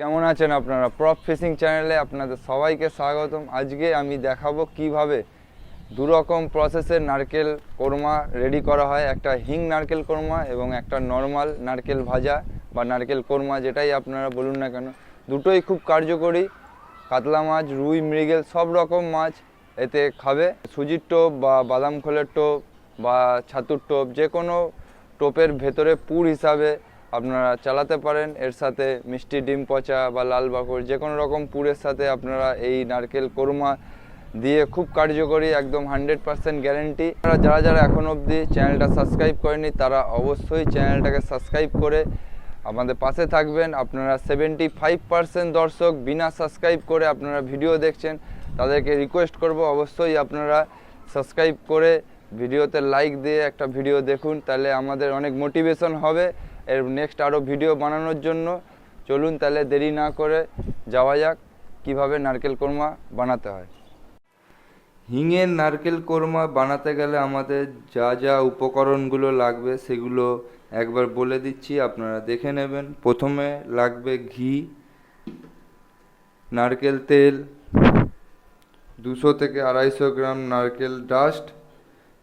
কেমন আছেন আপনারা? প্রপ ফিশিং চ্যানেলে আপনাদের সবাইকে স্বাগতম। আজকে আমি দেখাবো কীভাবে দু রকম প্রসেসের নারকেল কোরমা রেডি করা হয়। একটা হিং নারকেল কোরমা এবং একটা নর্মাল নারকেল ভাজা বা নারকেল কোরমা, যেটাই আপনারা বলুন না কেন। দুটোই খুব কার্যকরী। কাতলা মাছ, রুই, মৃগেল, সব রকম মাছ এতে খাবে। সুজির টোপ বা বাদাম খোলের টোপ বা ছাতুর টোপ যে কোনো টোপের ভেতরে পুর হিসাবে আপনারা চালাতে পারেন। এর সাথে মিষ্টি ডিম পচা বা লাল বাকড় যে কোনো রকম পুরের সাথে আপনারা এই নারকেল কোরমা দিয়ে খুব কার্যকরী, একদম হান্ড্রেড পার্সেন্ট গ্যারেন্টি। আপনারা যারা যারা এখন অবধি চ্যানেলটা সাবস্ক্রাইব করেনি তারা অবশ্যই চ্যানেলটাকে সাবস্ক্রাইব করে আমাদের পাশে থাকবেন। আপনারা সেভেন্টি ফাইভ পার্সেন্ট দর্শক বিনা সাবস্ক্রাইব করে আপনারা ভিডিও দেখছেন, তাদেরকে রিকোয়েস্ট করব অবশ্যই আপনারা সাবস্ক্রাইব করে ভিডিওতে লাইক দিয়ে একটা ভিডিও দেখুন, তাহলে আমাদের অনেক মোটিভেশন হবে। এর নেক্সট আরও ভিডিও বানানোর জন্য। চলুন তাহলে দেরি না করে যাওয়া যাক, কীভাবে নারকেল কোরমা বানাতে হয়। হিঙের নারকেল কোরমা বানাতে গেলে আমাদের যা যা উপকরণগুলো লাগবে, সেগুলো একবার বলে দিচ্ছি, আপনারা দেখে নেবেন। প্রথমে লাগবে ঘি, নারকেল তেল, দুশো থেকে আড়াইশো গ্রাম নারকেল ডাস্ট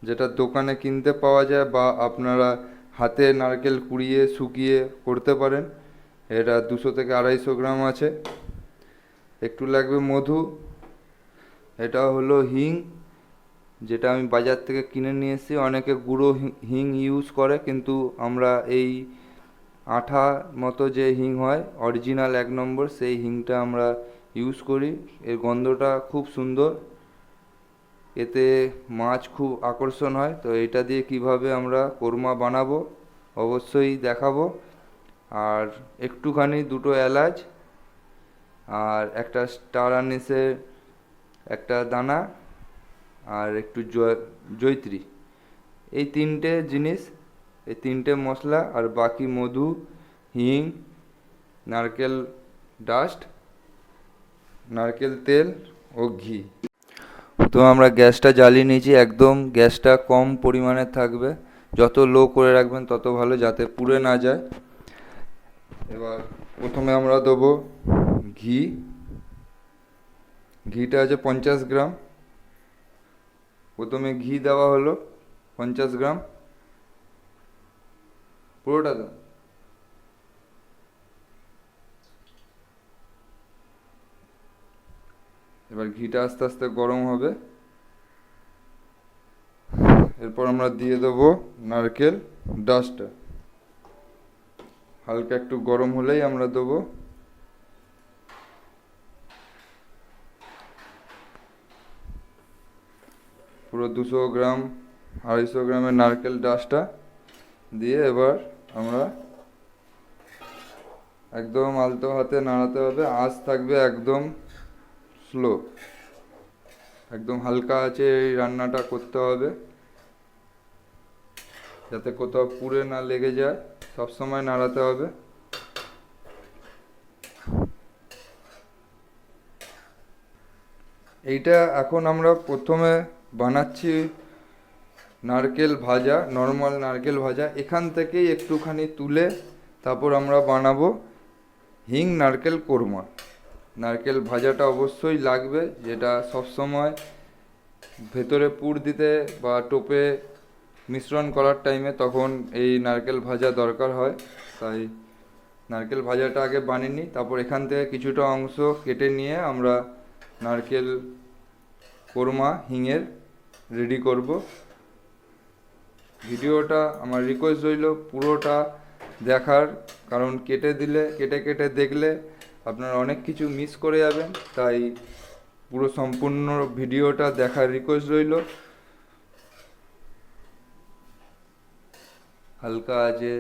যেটা দোকানে কিনতে পাওয়া যায় বা আপনারা হাতে নারকেল কুড়িয়ে, শুকিয়ে করতে পারেন। এটা দুশো থেকে আড়াইশো গ্রাম আছে। একটু লাগবে মধু। এটা হলো হিং, যেটা আমি বাজার থেকে কিনে নিয়ে এসেছি। অনেকে গুঁড়ো হি- ইউজ করে, কিন্তু আমরা এই আঠা মতো যে হিং হয় অরিজিনাল এক নম্বর, সেই হিংটা আমরা ইউজ করি। এর গন্ধটা খুব সুন্দর। এতে মাছ খুব আকর্ষণ হয়, তো এটা দিয়ে কীভাবে আমরা কোরমা বানাবো অবশ্যই দেখাবো। আর একটুখানি দুটো এলাচ, আর একটা স্টার আনিসের একটা দানা, আর একটু জৈত্রী এই তিনটে জিনিস, এই তিনটে মশলা, আর বাকি মধু, হিং, নারকেল ডাস্ট, নারকেল তেল ও ঘি। তো আমরা গ্যাসটা জ্বালিয়ে নিয়েছি, একদম গ্যাসটা কম পরিমাণে থাকবে। যত লো করে রাখবেন, তত ভালো যাতে পুড়ে না যায়। এবার প্রথমে আমরা দেবো ঘি। ঘিটা আছে পঞ্চাশ গ্রাম। প্রথমে ঘি দেওয়া হলো পঞ্চাশ গ্রাম। পুরোটা দাও এবার ঘিটা আস্তে আস্তে গরম হবে। এরপর আমরা দিয়ে দেবো নারকেল ডাস্টটা। হালকা একটু গরম হলেই আমরা দেবো। পুরো দুশো গ্রাম, আড়াইশো গ্রামের নারকেল ডাস্টটা দিয়ে এবার আমরা একদম আলতো হাতে নাড়াতে হবে। আঁচ থাকবে একদম স্লো একদম হালকা আছে এই রান্নাটা করতে হবে। যাতে কোথাও পুড়ে না লেগে যায় সবসময় নাড়াতে হবে। এইটা এখন আমরা প্রথমে বানাচ্ছি নারকেল ভাজা নর্মাল নারকেল ভাজা। এখান থেকেই একটুখানি তুলে তারপর আমরা বানাবো হিং নারকেল কোরমা। নারকেল ভাজাটা অবশ্যই লাগবে, যেটা সবসময় ভেতরে পুর দিতে বা টোপে মিশ্রণ করার টাইমে তখন এই নারকেল ভাজা দরকার হয়। তাই নারকেল ভাজাটা আগে বানিয়ে নিই, তারপর এখান থেকে কিছুটা অংশ কেটে নিয়ে আমরা নারকেল কোরমা, হিঙের রেডি করব। ভিডিওটা আমার রিকোয়েস্ট রইল পুরোটা দেখার, কারণ কেটে দিলে, কেটে কেটে দেখলে আপনারা অনেক কিছু মিস করে যাবেন, তাই পুরো সম্পূর্ণ ভিডিওটা দেখার রিকোয়েস্ট রইল। হালকা আজে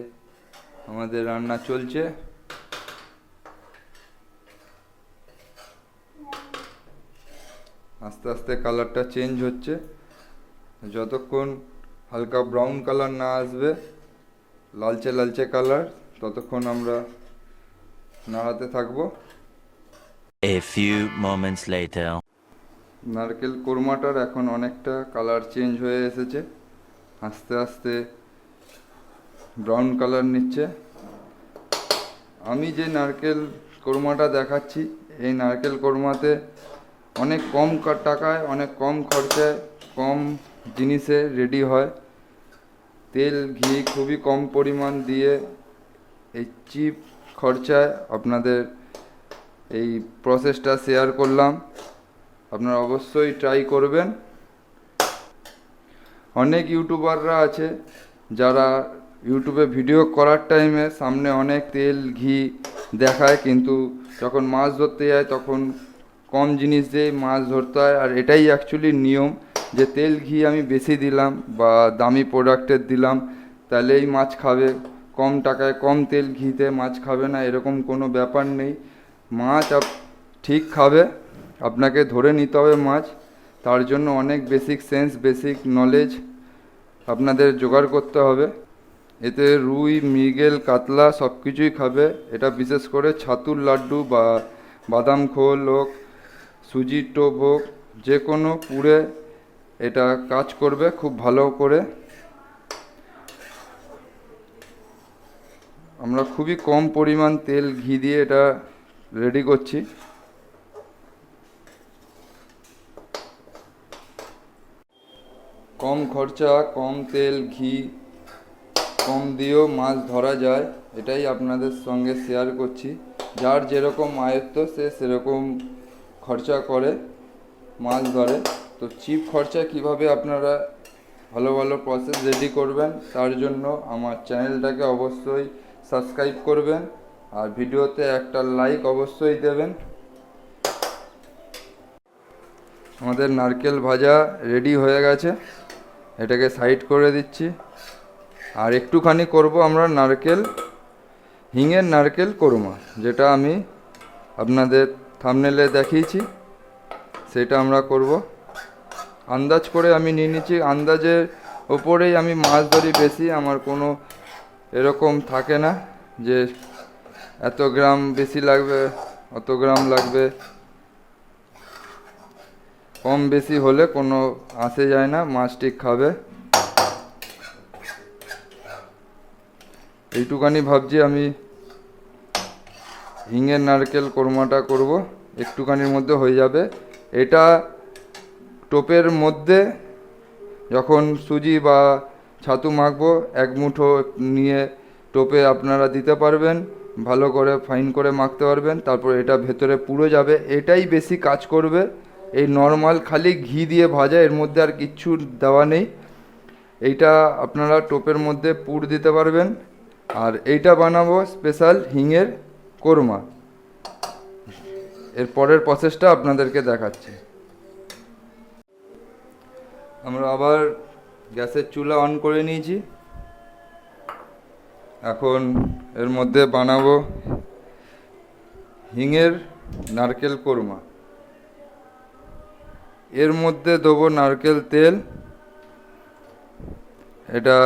আমাদের রান্না চলছে। আস্তে আস্তে কালারটা চেঞ্জ হচ্ছে। যতক্ষণ হালকা ব্রাউন কালার না আসবে, লালচে লালচে কালার ততক্ষণ আমরা নাড়াতে থাকব। A few moments later. নারকেল কোরমাটার এখন অনেকটা কালার চেঞ্জ হয়ে এসেছে। আস্তে আস্তে ব্রাউন কালার নিচ্ছে। আমি যে নারকেল কোরমাটা দেখাচ্ছি এই নারকেল কোরমাতে অনেক কম টাকায় অনেক কম খরচায় কম জিনিসে রেডি হয়। তেল ঘি খুবই কম পরিমাণ দিয়ে এই চিপ খরচায় আপনাদের এই প্রসেসটা শেয়ার করলাম। আপনারা অবশ্যই ট্রাই করবেন। অনেক ইউটিউবাররা আছে, যারা ইউটিউবে ভিডিও করার টাইমে সামনে অনেক তেল, ঘি দেখায়, কিন্তু যখন মাছ ধরতে যায়, তখন কম জিনিস দিয়ে মাছ ধরতে হয়। আর এটাই অ্যাকচুয়ালি নিয়ম যে তেল, ঘি আমি বেশি দিলাম বা দামি প্রোডাক্টের দিলাম, তাহলেই মাছ খাবে। কম টাকায় কম তেল ঘিতে মাছ খাবে না, এরকম কোনো ব্যাপার নেই। মাছ আপ ঠিক খাবে, আপনাকে ধরে নিতে হবে মাছ। তার জন্য অনেক বেসিক সেন্স বেসিক নলেজ আপনাদের জোগাড় করতে হবে। এতে রুই, মৃগেল, কাতলা সব কিছুই খাবে। এটা বিশেষ করে ছাতুর লাড্ডু বা বাদাম খোল হোক, সুজির টোপ হোক যে কোনো পুড়ে এটা কাজ করবে খুব ভালো করে। আমরা খুবই কম পরিমাণ তেল ঘি দিয়ে এটা রেডি করছি। কম খরচা, কম তেল, ঘি, কম দিয়েও মাছ ধরা যায়, এটাই আপনাদের সঙ্গে শেয়ার করছি। যার যেরকম আয়ত্ত, সে সেরকম খরচা করে মাছ ধরে। তো চিপ খরচা কীভাবে আপনারা ভালো ভালো প্রসেস রেডি করবেন, তার জন্য আমার চ্যানেলটাকে অবশ্যই সাবস্ক্রাইব করবেন আর ভিডিওতে একটা লাইক অবশ্যই দেবেন। আমাদের নারকেল ভাজা রেডি হয়ে গেছে। এটাকে সাইড করে দিচ্ছি। আর একটুখানি করব আমরা নারকেল, হিঙের নারকেল কোরমা, যেটা আমি আপনাদের থামনেলে দেখিয়েছি। সেটা আমরা করব। আন্দাজ করে আমি নিয়ে নিচ্ছি। আন্দাজের ওপরেই আমি মাছ ধরি বেশি, আমার কোনো এরকম থাকে না যে এত গ্রাম বেশি লাগবে, অত গ্রাম লাগবে। কম বেশি হলে কোনো আসে যায় না, মাছ ঠিক খাবে। এইটুকানি ভাবছি আমি হিঙের নারকেল কোরমাটা করব, একটুখানির মধ্যে হয়ে যাবে। এটা টোপের মধ্যে যখন সুজি বা ছাতু মাখবো, এক মুঠো নিয়ে টোপে আপনারা দিতে পারবেন, ভালো করে ফাইন করে মাখতে পারবেন, তারপর এটা ভেতরে পুরো যাবে। এটাই বেশি কাজ করবে। এই নর্মাল খালি ঘি দিয়ে ভাজা, এর মধ্যে আর কিচ্ছু দেওয়া নেই। এইটা আপনারা টোপের মধ্যে পুর দিতে পারবেন। আর এইটা বানাবো স্পেশাল হিঙের কোরমা। এর পরের প্রসেসটা আপনাদেরকে দেখাচ্ছি। আমরা আবার গ্যাসের চুলা অন করে নিয়েছি। এখন এর মধ্যে বানাবো হিঙের নারকেল কোরমা। এর মধ্যে দেবো নারকেল তেল। এটা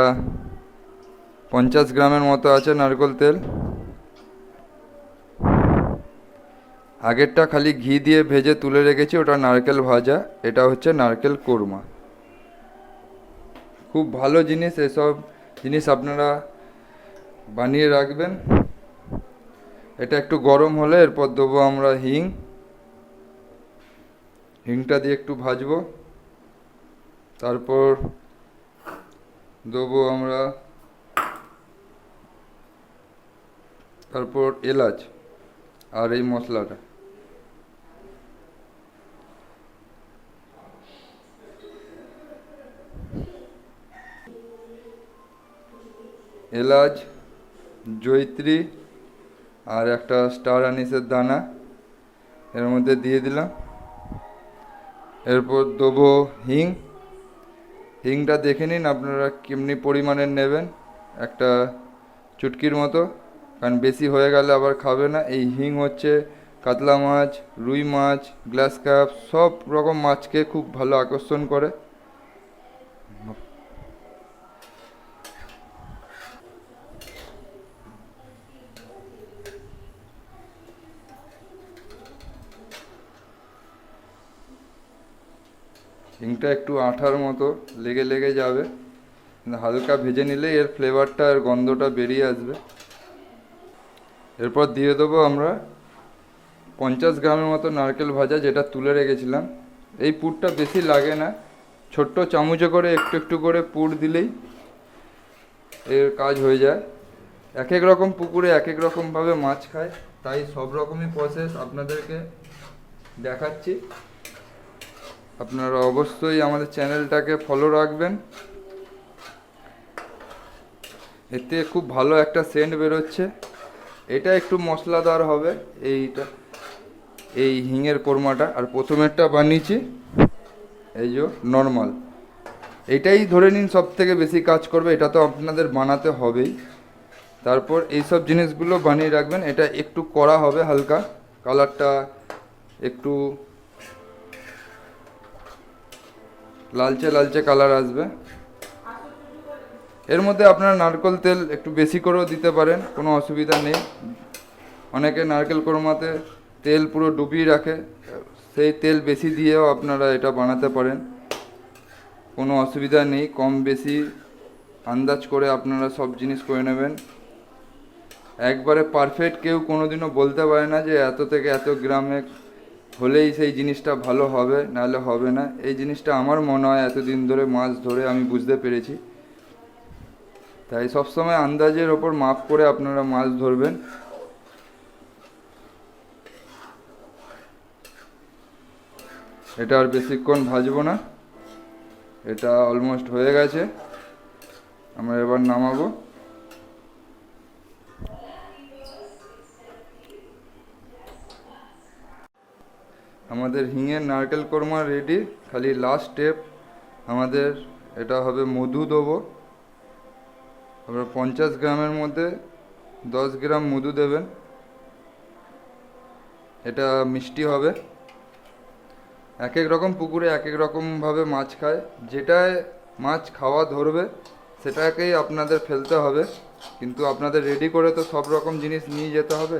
পঞ্চাশ গ্রামের মতো আছে নারকেল তেল। আগেরটা খালি ঘি দিয়ে ভেজে তুলে রেখেছি, ওটা নারকেল ভাজা, এটা হচ্ছে নারকেল কোরমা। খুব ভালো জিনিস, এসব জিনিস আপনারা বানিয়ে রাখবেন। এটা একটু গরম হলে এরপর দেবো আমরা হিং। হিংটা দিয়ে একটু ভাজবো। তারপর দেবো আমরা তারপর এলাচ আর এই মশলাটা। এলাচ জৈত্রী আর একটা স্টার আনিসের দানা এর মধ্যে দিয়ে দিলাম। এরপর দেবো হিং। হিংটা দেখে নিন আপনারা কেমনি পরিমাণের নেবেন একটা চুটকির মতো, কারণ বেশি হয়ে গেলে আবার খাবে না। এই হিং হচ্ছে কাতলা মাছ, রুই মাছ, গ্লাস কাপ, সব রকম মাছকে খুব ভালো আকর্ষণ করে। হিংটা একটু আঠার মতো লেগে লেগে যাবে। হালকা ভেজে নিলে এর ফ্লেভারটা আর গন্ধটা বেরিয়ে আসবে। এরপর দিয়ে দেবো আমরা পঞ্চাশ গ্রামের মতো নারকেল ভাজা যেটা তুলে রেখেছিলাম। এই পুরটা বেশি লাগে না, ছোট্ট চামচে করে একটু একটু করে পুর দিলেই এর কাজ হয়ে যায়। এক এক রকম পুকুরে এক এক রকমভাবে মাছ খায়, তাই সব রকমই প্রসেস আপনাদেরকে দেখাচ্ছি। আপনারা অবশ্যই আমাদের চ্যানেলটাকে ফলো রাখবেন। এতে খুব ভালো একটা সেন্ট বেরোচ্ছে। এটা একটু মশলাদার হবে, এইটা, এই হিঙের কোরমাটা। আর প্রথমেরটা বানিয়েছি, এই যে নর্মাল এটাই ধরে নিন সব থেকে বেশি কাজ করবে, এটা তো আপনাদের বানাতে হবেই। তারপর এইসব জিনিসগুলো বানিয়ে রাখবেন, এটা একটু করা হবে হালকা। কালারটা একটু লালচে লালচে কালার আসবে। এর মধ্যে আপনারা নারকেল তেল একটু বেশি করেও দিতে পারেন, কোনো অসুবিধা নেই। অনেকে নারকেল কোরমাতে তেল পুরো ডুবিয়ে রাখে, সেই তেল বেশি দিয়েও আপনারা এটা বানাতে পারেন। কোনো অসুবিধা নেই, কম বেশি আন্দাজ করে আপনারা সব জিনিস করে নেবেন। একবারে পারফেক্ট কেউ কোনোদিনও বলতে পারে না যে এত থেকে এত গ্রামে হলেই সেই জিনিসটা ভালো হবে, নাহলে হবে না। এই জিনিসটা আমার মনে হয় এতদিন ধরে মাছ ধরে আমি বুঝতে পেরেছি। তাই সবসময় আন্দাজের ওপর মাপ করে আপনারা মাছ ধরবেন। এটা আর বেশিক্ষণ ভাজবো না। এটা অলমোস্ট হয়ে গেছে। আমরা এবার নামাবো। আমাদের হিঙের নারকেল কোরমা রেডি খালি লাস্ট স্টেপ আমাদের এটা হবে মধু দেবো। আপনার পঞ্চাশ গ্রামের মধ্যে দশ গ্রাম মধু দেবেন। এটা মিষ্টি হবে। এক এক রকম পুকুরে এক এক রকমভাবে মাছ খায়। যেটায় মাছ খাওয়া ধরবে, সেটাকেই আপনাদের ফেলতে হবে। কিন্তু আপনাদের রেডি করে তো সব রকম জিনিস নিয়ে যেতে হবে।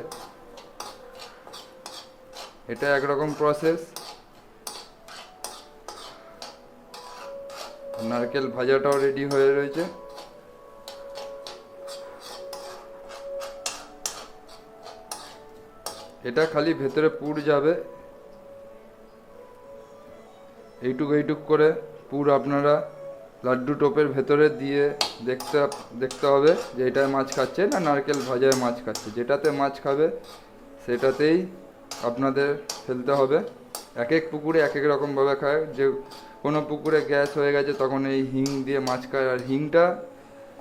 এটা একরকম প্রসেস নারকেল ভাজাটাও রেডি হয়ে রয়েছে। এটা খালি ভেতরে পুর যাবে। এইটুক এইটুক করে পুর আপনারা লাড্ডু টোপের ভেতরে দিয়ে দেখতে দেখতে হবে যে এটায় মাছ খাচ্ছে না নারকেল ভাজায় মাছ খাচ্ছে। যেটাতে মাছ খাবে সেটাতেই আপনাদের ফেলতে হবে। এক এক পুকুরে এক এক রকমভাবে খায়। যে কোনো পুকুরে গ্যাস হয়ে গেছে, তখন এই হিং দিয়ে মাছ খায়। আর হিংটা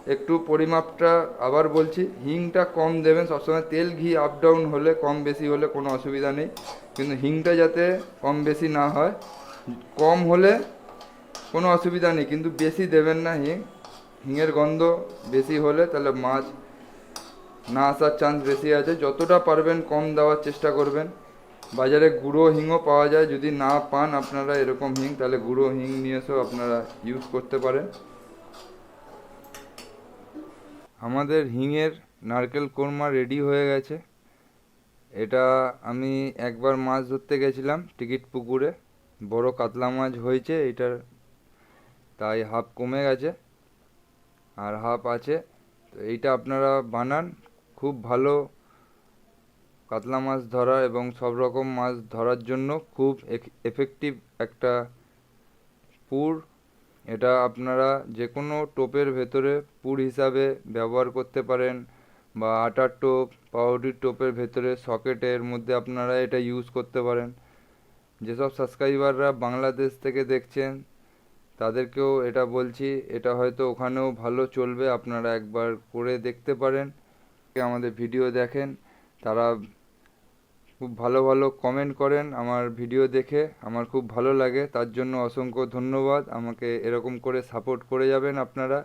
একটু পরিমাপটা আবার বলছি, হিংটা কম দেবেন। সবসময় তেল, ঘি আপ ডাউন হলে, কম বেশি হলে কোনো অসুবিধা নেই। কিন্তু হিংটা যাতে কম বেশি না হয়, কম হলে কোনো অসুবিধা নেই। কিন্তু বেশি দেবেন না হিং। হিঙের গন্ধ বেশি হলে তাহলে মাছ না আসার চান্স বেশি আছে। যতটা পারবেন কম দেওয়ার চেষ্টা করবেন। বাজারে গুঁড়ো হিংও পাওয়া যায়। যদি না পান আপনারা এরকম হিং, তাহলে গুঁড়ো হিং নিয়ে এসেও আপনারা ইউজ করতে পারেন। আমাদের হিংয়ের নারকেল কোরমা রেডি হয়ে গেছে। এটা আমি একবার মাছ ধরতে গেছিলাম টিকিট পুকুরে। বড় কাতলা মাছ হয়েছে, এটার তাই হাফ কমে গেছে। আর হাফ আছে। তো এইটা আপনারা বানান। খুব ভালো কাতলা মাছ ধরা এবং সব রকম মাছ ধরার জন্য খুব এফেক্টিভ একটা পুর। এটা আপনারা যে কোনো টোপের ভেতরে পুর হিসাবে ব্যবহার করতে পারেন বা আটার টোপ, পাউরুটির টোপের ভেতরে সকেটের মধ্যে আপনারা এটা ইউজ করতে পারেন। যেসব সাবস্ক্রাইবাররা বাংলাদেশ থেকে দেখছেন, তাদেরকেও এটা বলছি, এটা হয়তো ওখানেও ভালো চলবে, আপনারা একবার করে দেখতে পারেন। আমাদের ভিডিও দেখেন, তারা খুব ভালো ভালো কমেন্ট করেন আমার ভিডিও দেখে, আমার খুব ভালো লাগে, তার জন্য অসংখ্য ধন্যবাদ, আমাকে এরকম করে সাপোর্ট করে যাবেন আপনারা।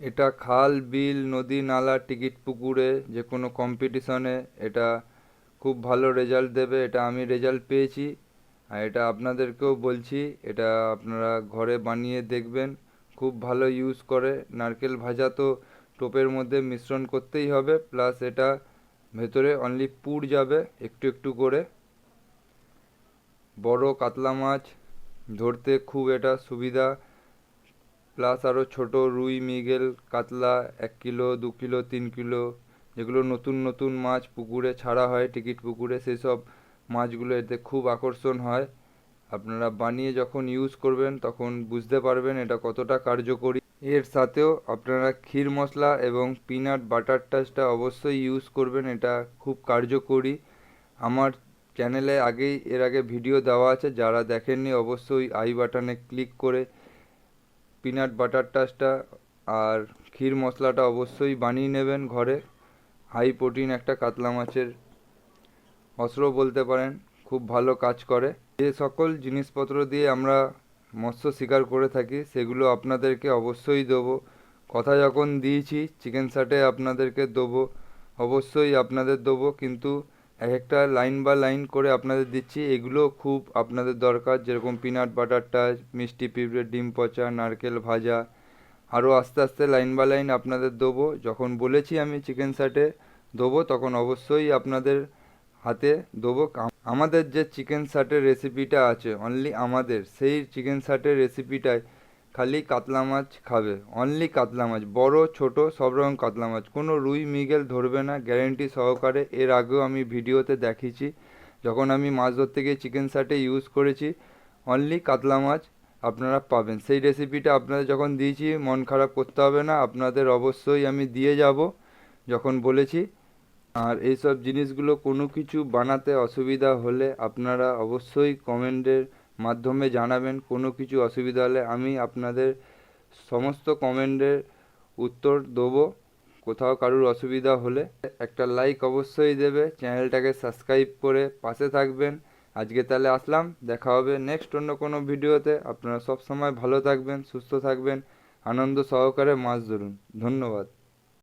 এটা খাল, বিল, নদী, নালা, টিকিট, পুকুরে যে কোনো কম্পিটিশনে এটা খুব ভালো রেজাল্ট দেবে, এটা আমি রেজাল্ট পেয়েছি। আর এটা আপনাদেরকেও বলছি, এটা আপনারা ঘরে বানিয়ে দেখবেন, খুব ভালো ইউজ করে। নারকেল ভাজা তো টোপের মধ্যে মিশ্রণ করতেই হবে প্লাস এটা ভেতরে অনলি পুর যাবে একটু একটু করে। বড় কাতলা মাছ ধরতে খুব এটা সুবিধা প্লাস আরও ছোট রুই, মিগেল, কাতলা এক কিলো, দু কিলো, তিন কিলো, যেগুলো নতুন নতুন মাছ পুকুরে ছাড়া হয়, টিকিট পুকুরে সেই সব মাছগুলো এতে খুব আকর্ষণ হয়। আপনারা বানিয়ে যখন ইউজ করবেন, তখন বুঝতে পারবেন এটা কতটা কার্যকরী। এর সাথেও আপনারা ক্ষীর মশলা এবং পিনাট বাটার টাচটা অবশ্যই ইউজ করবেন, এটা খুব কার্যকরী। আমার চ্যানেলে আগেই, এর আগে ভিডিও দেওয়া আছে, যারা দেখেননি অবশ্যই আই বাটনে ক্লিক করে পিনাট বাটার টাচটা আর ক্ষীর মশলাটা অবশ্যই বানিয়ে নেবেন ঘরে। হাই প্রোটিন একটা কাতলা মাছের অস্ত্র বলতে পারেন, খুব ভালো কাজ করে। যে সকল জিনিসপত্র দিয়ে আমরা মৎস্য শিকার করে থাকি, সেগুলো আপনাদেরকে অবশ্যই দেবো। কথা যখন দিয়েছি চিকেন সাটে আপনাদেরকে দেবো, অবশ্যই আপনাদের দেবো, কিন্তু এক একটা লাইন বা লাইন করে আপনাদের দিচ্ছি। এগুলো খুব আপনাদের দরকার, যেরকম পিনাট বাটার টাচ মিষ্টি পিঁপড়ে ডিম পচা, নারকেল ভাজা আরও আস্তে আস্তে লাইন বা লাইন আপনাদের দেবো। যখন বলেছি আমি চিকেন সাটে দেবো, তখন অবশ্যই আপনাদের হাতে দেবো। আমাদের যে চিকেন সাটের রেসিপিটা আছে অনলি আমাদের, সেই চিকেন সাটের রেসিপিটায় খালি কাতলা মাছ খাবে অনলি কাতলা মাছ, বড়, ছোট, সব রকম কাতলা মাছ। কোনো রুই মিগেল ধরবে না গ্যারেন্টি সহকারে। এর আগেও আমি ভিডিওতে দেখিয়েছি, যখন আমি মাছ ধরতে গিয়ে চিকেন শার্টে ইউজ করেছি অনলি কাতলা মাছ আপনারা পাবেন। সেই রেসিপিটা আপনাদের যখন দিয়েছি, মন খারাপ করতে হবে না, আপনাদের অবশ্যই আমি দিয়ে যাব, যখন বলেছি আর এইসব জিনিসগুলো কোনো কিছু বানাতে অসুবিধা হলে আপনারা অবশ্যই কমেন্টের মাধ্যমে জানাবেন কোনো কিছু অসুবিধা হলে আমি আপনাদের সমস্ত কমেন্টের উত্তর দেবো কোথাও কারুর অসুবিধা হলে। একটা লাইক অবশ্যই দেবে, চ্যানেলটাকে সাবস্ক্রাইব করে পাশে থাকবেন। আজকে তাহলে আসলাম, দেখা হবে নেক্সট অন্য কোনো ভিডিওতে। আপনারা সব সময় ভালো থাকবেন, সুস্থ থাকবেন, আনন্দ সহকারে মাছ ধরুন। ধন্যবাদ।